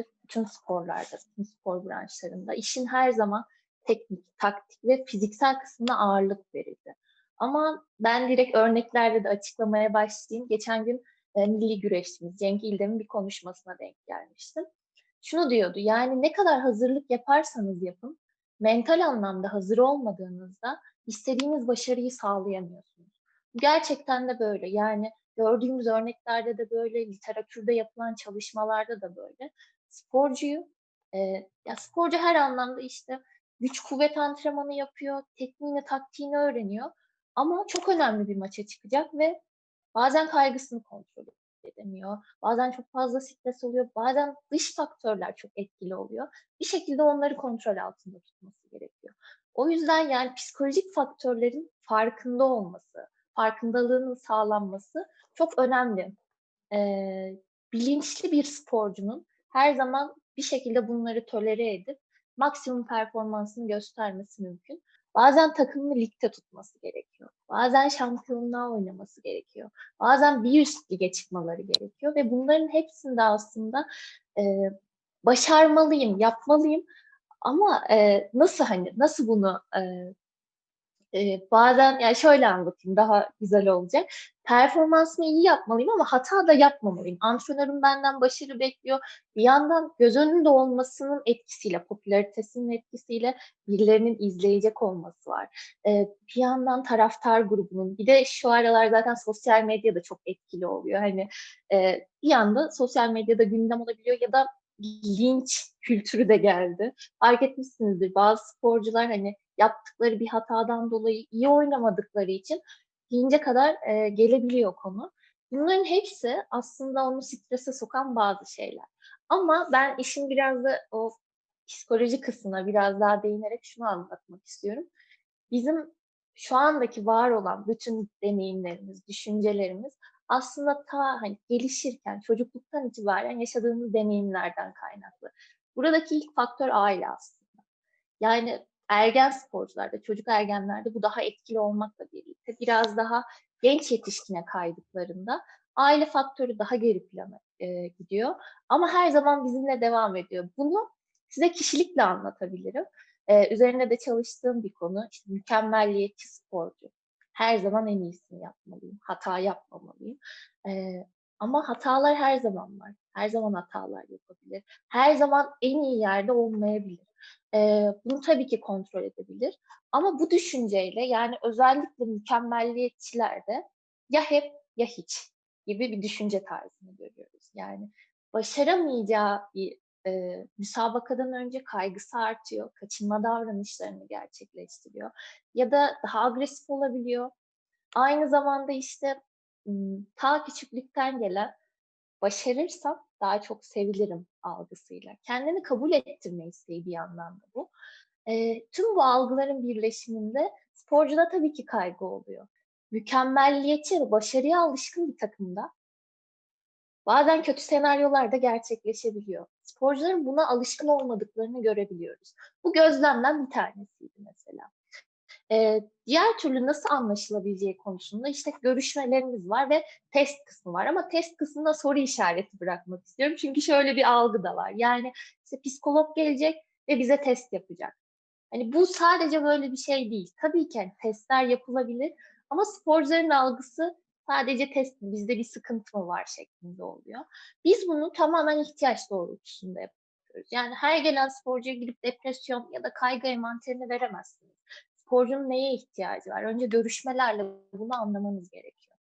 vardır bütün sporlarda, bütün spor branşlarında. İşin her zaman teknik, taktik ve fiziksel kısmına ağırlık verildi. Ama ben direkt örneklerle de açıklamaya başlayayım. Geçen gün e, milli güreşçimiz Cenk İldem'in bir konuşmasına denk gelmiştim. Şunu diyordu, yani ne kadar hazırlık yaparsanız yapın, mental anlamda hazır olmadığınızda istediğiniz başarıyı sağlayamıyorsunuz. Gerçekten de böyle. Yani gördüğümüz örneklerde de böyle, literatürde yapılan çalışmalarda da böyle. Sporcuyu, e, ya sporcu her anlamda işte güç kuvvet antrenmanı yapıyor, tekniğini, taktiğini öğreniyor. Ama çok önemli bir maça çıkacak ve bazen kaygısını kontrol edemiyor. Bazen çok fazla stres oluyor. Bazen dış faktörler çok etkili oluyor. Bir şekilde onları kontrol altında tutması gerekiyor. O yüzden yani psikolojik faktörlerin farkında olması, farkındalığının sağlanması çok önemli. Ee, bilinçli bir sporcunun her zaman bir şekilde bunları tolere edip maksimum performansını göstermesi mümkün. Bazen takımını ligde tutması gerekiyor. Bazen şampiyonluğa oynaması gerekiyor. Bazen bir üst lige çıkmaları gerekiyor ve bunların hepsinde aslında e, başarmalıyım, yapmalıyım. Ama e, nasıl hani nasıl bunu e, e, bazen yani şöyle anlatayım daha güzel olacak. Performansımı iyi yapmalıyım ama hata da yapmamalıyım. Antrenörüm benden başarı bekliyor. Bir yandan göz önünde olmasının etkisiyle, popülaritesinin etkisiyle birilerinin izleyecek olması var. E, bir yandan taraftar grubunun, bir de şu aralar zaten sosyal medya da çok etkili oluyor. Hani e, bir yanda sosyal medyada gündem olabiliyor ya da linç kültürü de geldi. Fark etmişsinizdir bazı sporcular hani yaptıkları bir hatadan dolayı iyi oynamadıkları için lince kadar e, gelebiliyor konu. Bunların hepsi aslında onu strese sokan bazı şeyler. Ama ben işin biraz da o psikoloji kısmına biraz daha değinerek şunu anlatmak istiyorum. Bizim şu andaki var olan bütün deneyimlerimiz, düşüncelerimiz aslında ta hani gelişirken, çocukluktan itibaren yaşadığımız deneyimlerden kaynaklı. Buradaki ilk faktör aile aslında. Yani ergen sporcularda, çocuk ergenlerde bu daha etkili olmakla birlikte biraz daha genç yetişkine kaydıklarında aile faktörü daha geri plana e, gidiyor. Ama her zaman bizimle devam ediyor. Bunu size kişilikle anlatabilirim. Ee, üzerine de çalıştığım bir konu. İşte mükemmelliyetçi sporcu. Her zaman en iyisini yapmalıyım. Hata yapmamalıyım. Ee, ama hatalar her zaman var. Her zaman hatalar yapabilir. Her zaman en iyi yerde olmayabilir. Ee, bunu tabii ki kontrol edebilir. Ama bu düşünceyle yani özellikle mükemmelliyetçilerde ya hep ya hiç gibi bir düşünce tarzını görüyoruz. Yani başaramayacağı bir e, müsabakadan önce kaygısı artıyor, kaçınma davranışlarını gerçekleştiriyor ya da daha agresif olabiliyor. Aynı zamanda işte ta küçüklükten gelen başarırsam daha çok sevilirim algısıyla. Kendini kabul ettirme isteği bir yandan da bu. E, tüm bu algıların birleşiminde sporcuda tabii ki kaygı oluyor. Mükemmelliyetçi ve başarıya alışkın bir takımda bazen kötü senaryolar da gerçekleşebiliyor. Sporcuların buna alışkın olmadıklarını görebiliyoruz. Bu gözlemden bir tanesiydi mesela. Ee, diğer türlü nasıl anlaşılabileceği konusunda işte görüşmelerimiz var ve test kısmı var. Ama test kısmında soru işareti bırakmak istiyorum. Çünkü şöyle bir algı da var. Yani işte psikolog gelecek ve bize test yapacak. Hani bu sadece böyle bir şey değil. Tabii ki yani testler yapılabilir ama sporcuların algısı sadece test bizde bir sıkıntı mı var şeklinde oluyor. Biz bunu tamamen ihtiyaç doğrultusunda yapıyoruz. Yani her gelen sporcuya gidip depresyon ya da kaygı envanterini veremezsiniz sporcunun neye ihtiyacı var? Önce görüşmelerle bunu anlamanız gerekiyor.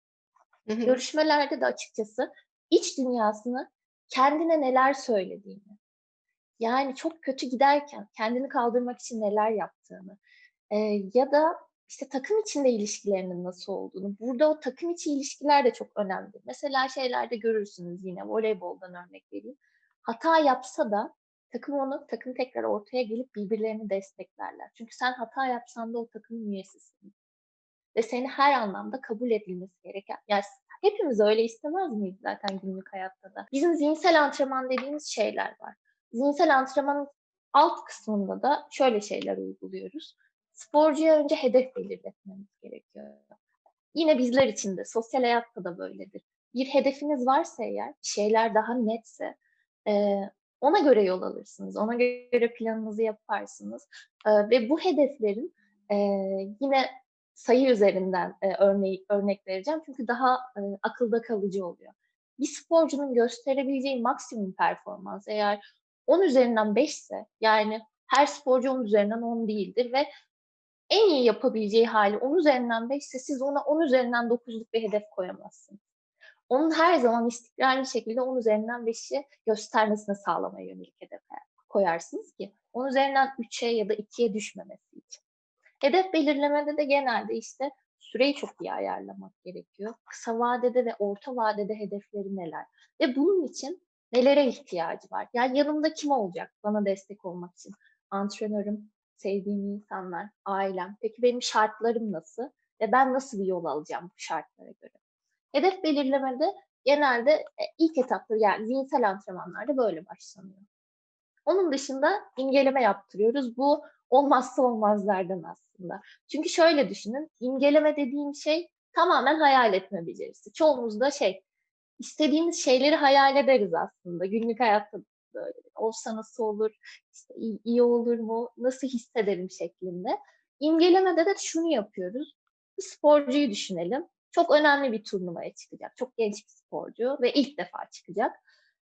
Hı hı. Görüşmelerde de açıkçası iç dünyasını kendine neler söylediğini, yani çok kötü giderken kendini kaldırmak için neler yaptığını e, ya da işte takım içinde ilişkilerinin nasıl olduğunu. Burada o takım içi ilişkiler de çok önemli. Mesela şeylerde görürsünüz yine voleyboldan örnek vereyim. Hata yapsa da takım onu, takım tekrar ortaya gelip birbirlerini desteklerler. Çünkü sen hata yapsan da o takımın üyesisin. Ve seni her anlamda kabul edilmesi gereken. Yani hepimiz öyle istemez miyiz zaten günlük hayatta da? Bizim zihinsel antrenman dediğimiz şeyler var. Zihinsel antrenmanın alt kısmında da şöyle şeyler uyguluyoruz. Sporcuya önce hedef belirletmemiz gerekiyor. Yine bizler için de sosyal hayatta da böyledir. Bir hedefiniz varsa eğer, şeyler daha netse, e, Ona göre yol alırsınız. Ona göre planınızı yaparsınız. Ee, ve bu hedeflerin e, yine sayı üzerinden e, örnek, örnek vereceğim. Çünkü daha e, akılda kalıcı oluyor. Bir sporcunun gösterebileceği maksimum performans eğer 10 üzerinden 5 ise yani her sporcu 10 üzerinden 10 değildir ve en iyi yapabileceği hali 10 üzerinden 5 ise siz ona 10 üzerinden 9'luk bir hedef koyamazsınız. Onun her zaman istikrarlı şekilde 10 üzerinden 5'i göstermesine sağlamaya yönelik hedef koyarsınız ki 10 üzerinden 3'e ya da 2'ye düşmemesi için. Hedef belirlemede de genelde işte süreyi çok iyi ayarlamak gerekiyor. Kısa vadede ve orta vadede hedefleri neler? Ve bunun için nelere ihtiyacı var? Yani yanımda kim olacak bana destek olmak için? Antrenörüm, sevdiğim insanlar, ailem. Peki benim şartlarım nasıl? Ve ben nasıl bir yol alacağım bu şartlara göre? Hedef belirlemede genelde e, ilk etapta yani zihinsel antrenmanlarda böyle başlanıyor. Onun dışında imgeleme yaptırıyoruz. Bu olmazsa olmazlardan aslında. Çünkü şöyle düşünün, imgeleme dediğim şey tamamen hayal etme becerisi. Çoğumuz da şey, istediğimiz şeyleri hayal ederiz aslında. Günlük hayatta olsa nasıl olur, işte iyi, iyi olur mu, nasıl hissederim şeklinde. İmgelemede de şunu yapıyoruz. Bir sporcuyu düşünelim. Çok önemli bir turnuvaya çıkacak. Çok genç bir sporcu ve ilk defa çıkacak.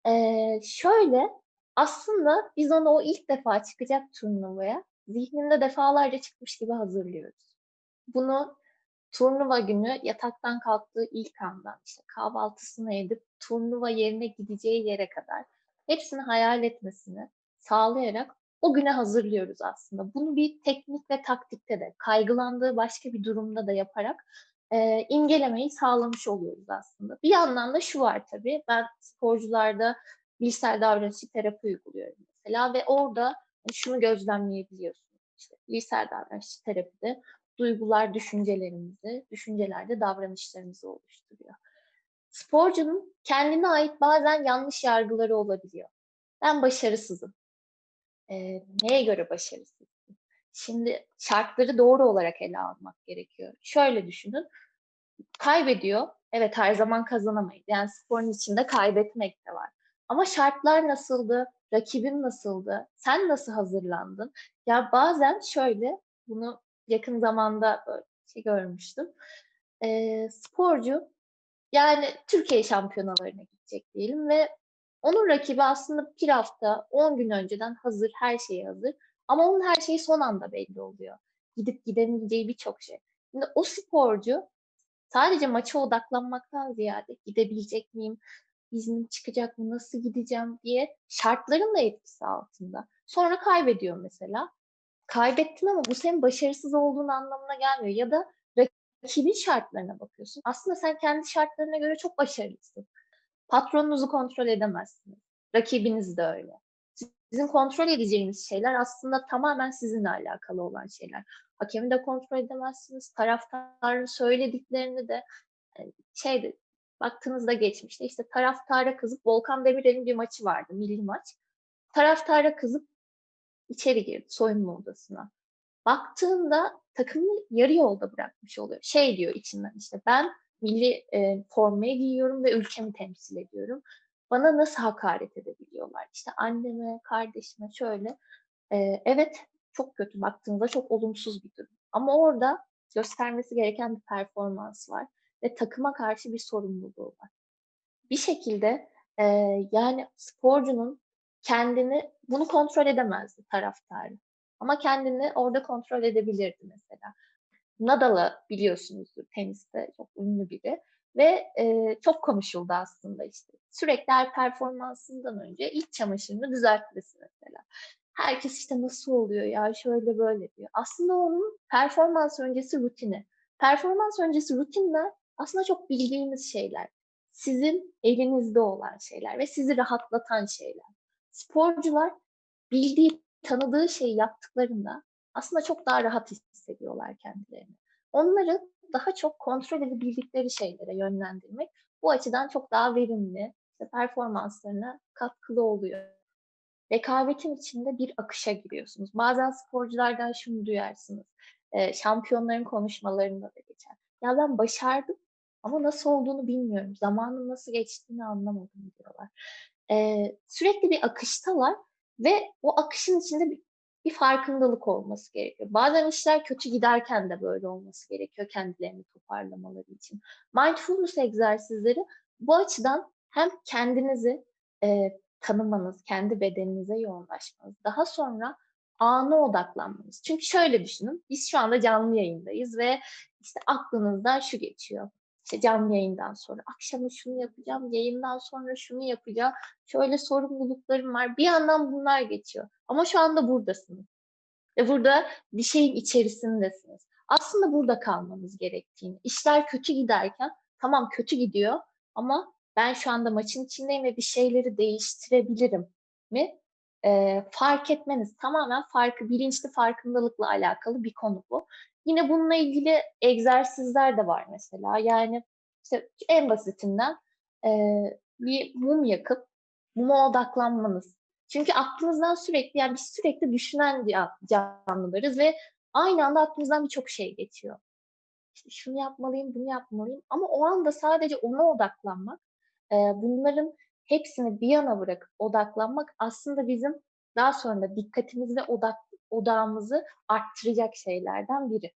Ee, şöyle aslında biz onu o ilk defa çıkacak turnuvaya zihninde defalarca çıkmış gibi hazırlıyoruz. Bunu turnuva günü yataktan kalktığı ilk andan işte kahvaltısını edip turnuva yerine gideceği yere kadar hepsini hayal etmesini sağlayarak o güne hazırlıyoruz aslında. Bunu bir teknik ve taktikte de kaygılandığı başka bir durumda da yaparak e, imgelemeyi sağlamış oluyoruz aslında. Bir yandan da şu var tabii ben sporcularda bilişsel davranışçı terapi uyguluyorum mesela ve orada şunu gözlemleyebiliyorsunuz. İşte bilişsel davranışçı terapide duygular düşüncelerimizi, düşüncelerde davranışlarımızı oluşturuyor. Sporcunun kendine ait bazen yanlış yargıları olabiliyor. Ben başarısızım. E, neye göre başarısızım? Şimdi şartları doğru olarak ele almak gerekiyor. Şöyle düşünün. Kaybediyor. Evet her zaman kazanamayız. Yani sporun içinde kaybetmek de var. Ama şartlar nasıldı? Rakibin nasıldı? Sen nasıl hazırlandın? Ya bazen şöyle bunu yakın zamanda şey görmüştüm. E, sporcu yani Türkiye şampiyonalarına gidecek diyelim ve onun rakibi aslında bir hafta, 10 gün önceden hazır, her şeyi hazır. Ama onun her şeyi son anda belli oluyor. Gidip gidemeyeceği birçok şey. Şimdi o sporcu sadece maça odaklanmaktan ziyade gidebilecek miyim, iznim çıkacak mı, nasıl gideceğim diye şartların da etkisi altında. Sonra kaybediyor mesela. Kaybettin ama bu senin başarısız olduğun anlamına gelmiyor. Ya da rakibin şartlarına bakıyorsun. Aslında sen kendi şartlarına göre çok başarılısın. Patronunuzu kontrol edemezsiniz. Rakibiniz de öyle. Sizin kontrol edeceğiniz şeyler aslında tamamen sizinle alakalı olan şeyler. Hakemi de kontrol edemezsiniz. Taraftarın söylediklerini de şeydi baktığınızda geçmişte işte taraftara kızıp Volkan Demirel'in bir maçı vardı milli maç. Taraftara kızıp içeri girdi soyunma odasına. Baktığında takımı yarı yolda bırakmış oluyor. Şey diyor içinden işte ben milli e, formayı giyiyorum ve ülkemi temsil ediyorum. Bana nasıl hakaret edebiliyorlar? İşte anneme, kardeşime şöyle. E, evet çok kötü baktığınızda çok olumsuz bir durum. Ama orada göstermesi gereken bir performans var ve takıma karşı bir sorumluluğu var. Bir şekilde e, yani sporcunun kendini bunu kontrol edemezdi taraftarı. Ama kendini orada kontrol edebilirdi mesela. Nadal'ı biliyorsunuzdur teniste çok ünlü biri ve e, çok konuşuldu aslında işte. Sürekli her performansından önce ilk çamaşırını düzeltmesi mesela. Herkes işte nasıl oluyor ya şöyle böyle diyor. Aslında onun performans öncesi rutini. Performans öncesi rutinler aslında çok bildiğimiz şeyler. Sizin elinizde olan şeyler ve sizi rahatlatan şeyler. Sporcular bildiği, tanıdığı şeyi yaptıklarında aslında çok daha rahat hissediyorlar kendilerini. Onları daha çok kontrol edebildikleri şeylere yönlendirmek bu açıdan çok daha verimli, işte performanslarına katkılı oluyor. Rekabetin içinde bir akışa giriyorsunuz. Bazen sporculardan şunu duyarsınız. Şampiyonların konuşmalarında da geçer. Ya ben başardım ama nasıl olduğunu bilmiyorum. Zamanın nasıl geçtiğini anlamadım diyorlar. sürekli bir akıştalar ve o akışın içinde bir bir farkındalık olması gerekiyor. Bazen işler kötü giderken de böyle olması gerekiyor kendilerini toparlamaları için. Mindfulness egzersizleri bu açıdan hem kendinizi, eee, tanımanız, kendi bedeninize yoğunlaşmanız, daha sonra ana odaklanmanız. Çünkü şöyle düşünün, biz şu anda canlı yayındayız ve, işte, aklınızdan şu geçiyor: İşte, canlı yayından sonra akşama şunu yapacağım, yayından sonra şunu yapacağım, şöyle sorumluluklarım var. Bir yandan bunlar geçiyor ama şu anda buradasınız ve burada bir şeyin içerisindesiniz. Aslında burada kalmanız gerektiğini, işler kötü giderken tamam kötü gidiyor ama ben şu anda maçın içindeyim ve bir şeyleri değiştirebilirim mi, eee, fark etmeniz. Tamamen farkı bilinçli farkındalıkla alakalı bir konu bu. Yine bununla ilgili egzersizler de var mesela. Yani, işte, en basitinden, eee, bir mum yakıp muma odaklanmanız. Çünkü aklınızdan sürekli, yani, biz sürekli düşünen ca canlılarız ve aynı anda aklımızdan birçok şey geçiyor. İşte, şunu yapmalıyım, bunu yapmalıyım ama o anda sadece ona odaklanmak, eee, bunların hepsini bir yana bırakıp odaklanmak aslında bizim daha sonra dikkatimizi ve odak odağımızı arttıracak şeylerden biri.